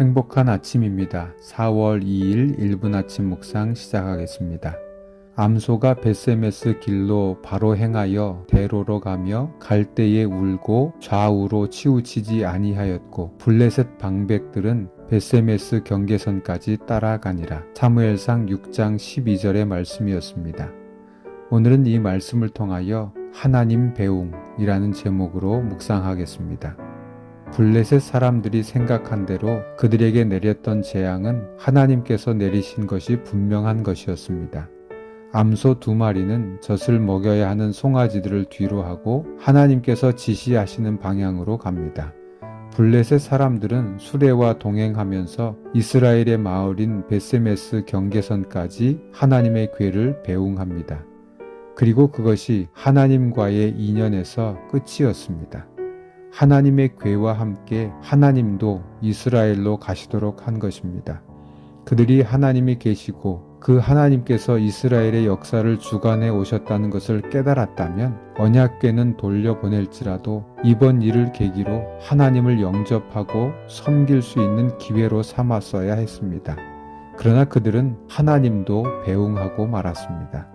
행복한 아침입니다. 4월 2일 1분 아침 묵상 시작하겠습니다. 암소가 베세메스 길로 바로 행하여 대로로 가며 갈대에 울고 좌우로 치우치지 아니하였고 블레셋 방백들은 베세메스 경계선까지 따라가니라. 사무엘상 6장 12절의 말씀이었습니다. 오늘은 이 말씀을 통하여 하나님 배웅이라는 제목으로 묵상하겠습니다. 블레셋 사람들이 생각한 대로 그들에게 내렸던 재앙은 하나님께서 내리신 것이 분명한 것이었습니다. 암소 두 마리는 젖을 먹여야 하는 송아지들을 뒤로 하고 하나님께서 지시하시는 방향으로 갑니다. 블레셋 사람들은 수레와 동행하면서 이스라엘의 마을인 베세메스 경계선까지 하나님의 괴를 배웅합니다. 그리고 그것이 하나님과의 인연에서 끝이었습니다. 하나님의 괴와 함께 하나님도 이스라엘로 가시도록 한 것입니다. 그들이 하나님이 계시고 그 하나님께서 이스라엘의 역사를 주관해 오셨다는 것을 깨달았다면 언약궤는 돌려보낼지라도 이번 일을 계기로 하나님을 영접하고 섬길 수 있는 기회로 삼았어야 했습니다. 그러나 그들은 하나님도 배웅하고 말았습니다.